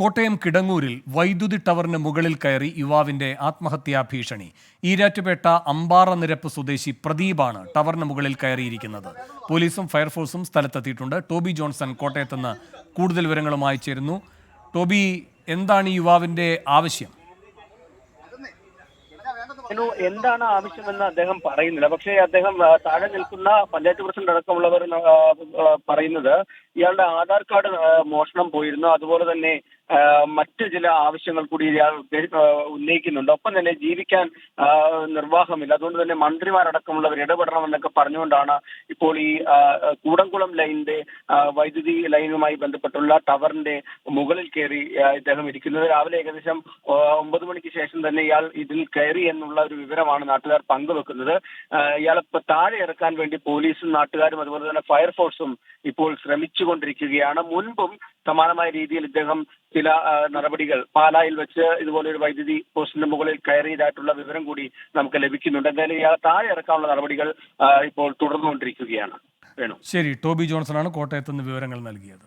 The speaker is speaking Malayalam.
കോട്ടയം കിടങ്ങൂരിൽ വൈദ്യുതി ടവറിന് മുകളിൽ കയറി യുവാവിന്റെ ആത്മഹത്യാ ഭീഷണി. ഈരാറ്റുപേട്ട അമ്പാറ നിരപ്പ് സ്വദേശി പ്രദീപാണ് ടവറിന് മുകളിൽ കയറിയിരിക്കുന്നത്. പോലീസും ഫയർഫോഴ്സും സ്ഥലത്തെത്തിയിട്ടുണ്ട്. ടോബി ജോൺസൺ കോട്ടയത്തുനിന്ന് കൂടുതൽ വിവരങ്ങളുമായി ചേരുന്നു. ടോബി എന്താണ് ഈ യുവാവിന്റെ ആവശ്യം? എന്താണ് ആവശ്യമെന്ന് അദ്ദേഹം പറയുന്നില്ല. പക്ഷേ അദ്ദേഹം താഴെ നിൽക്കുന്ന പഞ്ചായത്ത് പ്രസിഡന്റ് അടക്കമുള്ളവർ പറയുന്നത് ഇയാളുടെ ആധാർ കാർഡ് മോഷണം പോയിരുന്നു. അതുപോലെ തന്നെ മറ്റു ചില ആവശ്യങ്ങൾ കൂടി ഇയാൾ ഉന്നയിക്കുന്നുണ്ട്. ഒപ്പം തന്നെ ജീവിക്കാൻ നിർവാഹമില്ല. അതുകൊണ്ട് തന്നെ മന്ത്രിമാരടക്കമുള്ളവർ ഇടപെടണമെന്നൊക്കെ പറഞ്ഞുകൊണ്ടാണ് ഇപ്പോൾ ഈ കൂടംകുളം ലൈനിന്റെ വൈദ്യുതി ലൈനുമായി ബന്ധപ്പെട്ടുള്ള ടവറിന്റെ മുകളിൽ കയറി ഇദ്ദേഹം ഇരിക്കുന്നത് രാവിലെ ഏകദേശം ഒമ്പത് മണിക്ക് ശേഷം തന്നെ ഇയാൾ ഇതിൽ കയറി എന്നുള്ള ഒരു വിവരമാണ് നാട്ടുകാർ പങ്കുവെക്കുന്നത്. ഇയാളെ താഴെ ഇറക്കാൻ വേണ്ടി പോലീസും നാട്ടുകാരും അതുപോലെ തന്നെ ഫയർഫോഴ്സും ഇപ്പോൾ ശ്രമിച്ചുകൊണ്ടിരിക്കുകയാണ് മുൻപും സമാനമായ രീതിയിൽ ഇദ്ദേഹം ചില നടപടികൾ പാലായിൽ വെച്ച് ഇതുപോലെ ഒരു വൈദ്യുതി പോസ്റ്റിന്റെ മുകളിൽ കയറിയതായിട്ടുള്ള വിവരം കൂടി നമുക്ക് ലഭിക്കുന്നുണ്ട്. എന്തായാലും ഇയാളെ താഴെ ഇറക്കാനുള്ള നടപടികൾ ഇപ്പോൾ തുടർന്നുകൊണ്ടിരിക്കുകയാണ്. വേണു. ശരി ടോബി ജോൺസൺ ആണ് കോട്ടയത്ത് നിന്ന് വിവരങ്ങൾ നൽകിയത്.